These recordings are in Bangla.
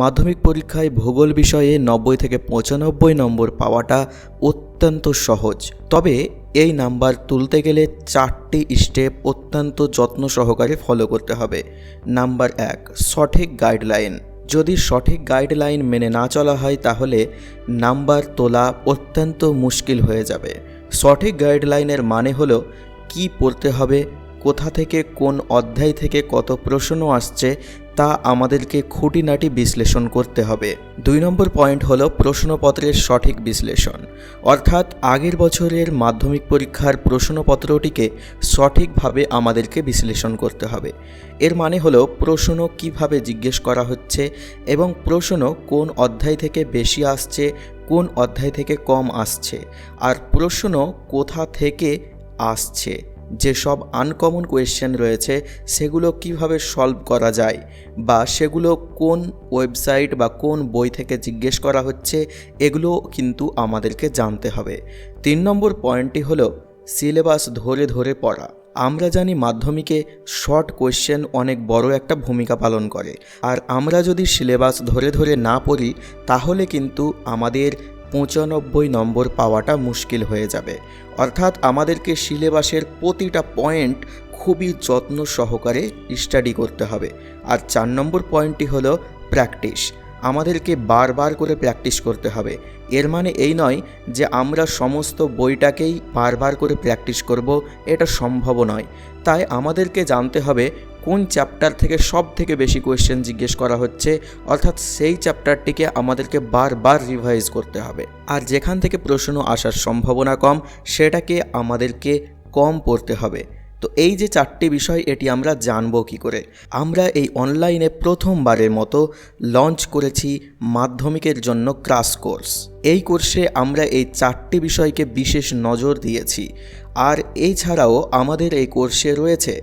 মাধ্যমিক পরীক্ষায় ভূগোল বিষয়ে নব্বই থেকে পঁচানব্বই নম্বর পাওয়াটা অত্যন্ত সহজ। তবে এই নাম্বার তুলতে গেলে চারটি স্টেপ অত্যন্ত যত্ন সহকারে ফলো করতে হবে। নাম্বার এক, সঠিক গাইডলাইন যদি সঠিক গাইডলাইন মেনে না চলা হয় তাহলে নাম্বার তোলা অত্যন্ত মুশকিল হয়ে যাবে। সঠিক গাইডলাইনের মানে হলো কি পড়তে হবে, কোথা থেকে কোন অধ্যায় থেকে কত প্রশ্ন আসছে তা আমাদেরকে খুঁটিনাটি বিশ্লেষণ করতে হবে। দুই নম্বর পয়েন্ট হল প্রশ্নপত্রের সঠিক বিশ্লেষণ। অর্থাৎ আগের বছরের মাধ্যমিক পরীক্ষার প্রশ্নপত্রটিকে সঠিকভাবে আমাদেরকে বিশ্লেষণ করতে হবে। এর মানে হলো প্রশ্ন কীভাবে জিজ্ঞেস করা হচ্ছে এবং প্রশ্ন কোন অধ্যায় থেকে বেশি আসছে, কোন অধ্যায় থেকে কম আসছে, আর প্রশ্ন কোথা থেকে আসছে। যেসব আনকমন কোয়েশ্চেন রয়েছে, সেগুলো কীভাবে সলভ করা যায় বা সেগুলো কোন ওয়েবসাইট বা কোন বই থেকে জিজ্ঞেস করা হচ্ছে, এগুলো কিন্তু আমাদেরকে জানতে হবে। তিন নম্বর পয়েন্টটি হলো সিলেবাস ধরে ধরে পড়া। আমরা জানি মাধ্যমিকে শর্ট কোয়েশ্চেন অনেক বড় একটা ভূমিকা পালন করে। আর আমরা যদি সিলেবাস ধরে ধরে না পড়ি, তাহলে কিন্তু আমাদের পঁচানব্বই নম্বর পাওয়াটা মুশকিল হয়ে যাবে। অর্থাৎ আমাদেরকে সিলেবাসের প্রতিটা পয়েন্ট খুবই যত্ন সহকারে স্টাডি করতে হবে। আর চার নম্বর পয়েন্টটি হলো প্র্যাকটিস আমাদেরকে বারবার করে প্র্যাকটিস করতে হবে। এর মানে এই নয় যে আমরা সমস্ত বইটাকেই বারবার করে প্র্যাকটিস করব, এটা সম্ভব নয়। তাই আমাদেরকে জানতে হবে কোন চ্যাপ্টার থেকে সব থেকে বেশি কোয়েশ্চেন জিজ্ঞেস করা হচ্ছে, অর্থাৎ সেই চ্যাপ্টারটিকে আমাদেরকে বারবার রিভাইজ করতে হবে। আর যেখান থেকে প্রশ্ন আসার সম্ভাবনা কম, সেটাকে আমাদেরকে কম পড়তে হবে। তো এই যে চারটি বিষয়, এটি আমরা জানব কি করে? আমরা এই অনলাইনে প্রথমবারের মতো লঞ্চ করেছি মাধ্যমিকের জন্য ক্রাস কোর্স এই কোর্সে আমরা এই চারটি বিষয়কে বিশেষ নজর দিয়েছি। আর এছাড়াও আমাদের এই কোর্সে রয়েছে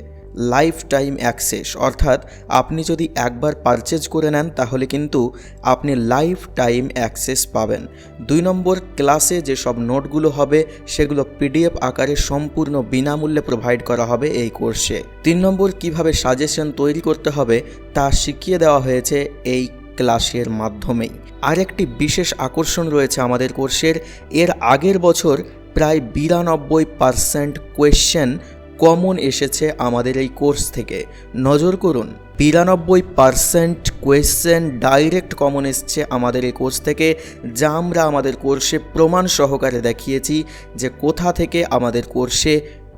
লাইফ টাইম অ্যাক্সেস অর্থাৎ আপনি যদি একবার পারচেজ করে নেন, তাহলে কিন্তু আপনি লাইফ টাইম অ্যাক্সেস পাবেন। দুই নম্বর ক্লাসে যেসব নোটগুলো হবে, সেগুলো পিডিএফ আকারে সম্পূর্ণ বিনামূল্যে প্রোভাইড করা হবে এই কোর্সে তিন নম্বর, কীভাবে সাজেশন তৈরি করতে হবে, তা শিখিয়ে দেওয়া হয়েছে এই ক্লাসের মাধ্যমেই। আরেকটি বিশেষ আকর্ষণ রয়েছে আমাদের কোর্সের এর আগের বছর প্রায় বিরানব্বই পারসেন্ট কোয়েশ্চেন কমন এসেছে আমাদের এই কোর্স থেকে। নজর করুন বিরানব্বই পারসেন্ট কোয়েশ্চেন ডাইরেক্ট কমন এসছে আমাদের এই কোর্স থেকে, যা আমরা আমাদের কোর্সে প্রমাণ সহকারে দেখিয়েছি যে কোথা থেকে আমাদের কোর্সে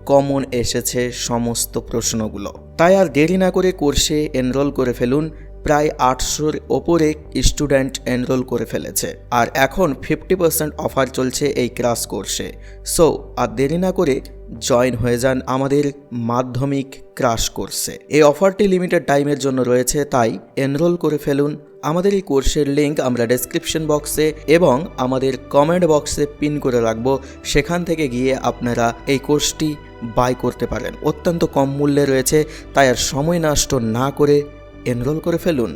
কমন এসেছে সমস্ত প্রশ্নগুলো। তাই আর দেরি না করে কোর্সে এনরোল করে ফেলুন প্রায় আটশোর ওপরে স্টুডেন্ট এনরোল করে ফেলেছে। আর এখন ফিফটি পার্সেন্ট অফার চলছে এই ক্লাস কোর্সে। সো, আর দেরি না করে জয়েন হয়ে যান আমাদের মাধ্যমিক ক্রাশ কোর্সে। এই অফারটি লিমিটেড টাইমের জন্য রয়েছে, তাই এনরোল করে ফেলুন। আমাদের এই কোর্সের লিঙ্ক আমরা ডেসক্রিপশন বক্সে এবং আমাদের কমেন্ট বক্সে পিন করে রাখব। সেখান থেকে গিয়ে আপনারা এই কোর্সটি বাই করতে পারেন। অত্যন্ত কম মূল্যে রয়েছে, তাই আর সময় নষ্ট না করে এনরোল করে ফেলুন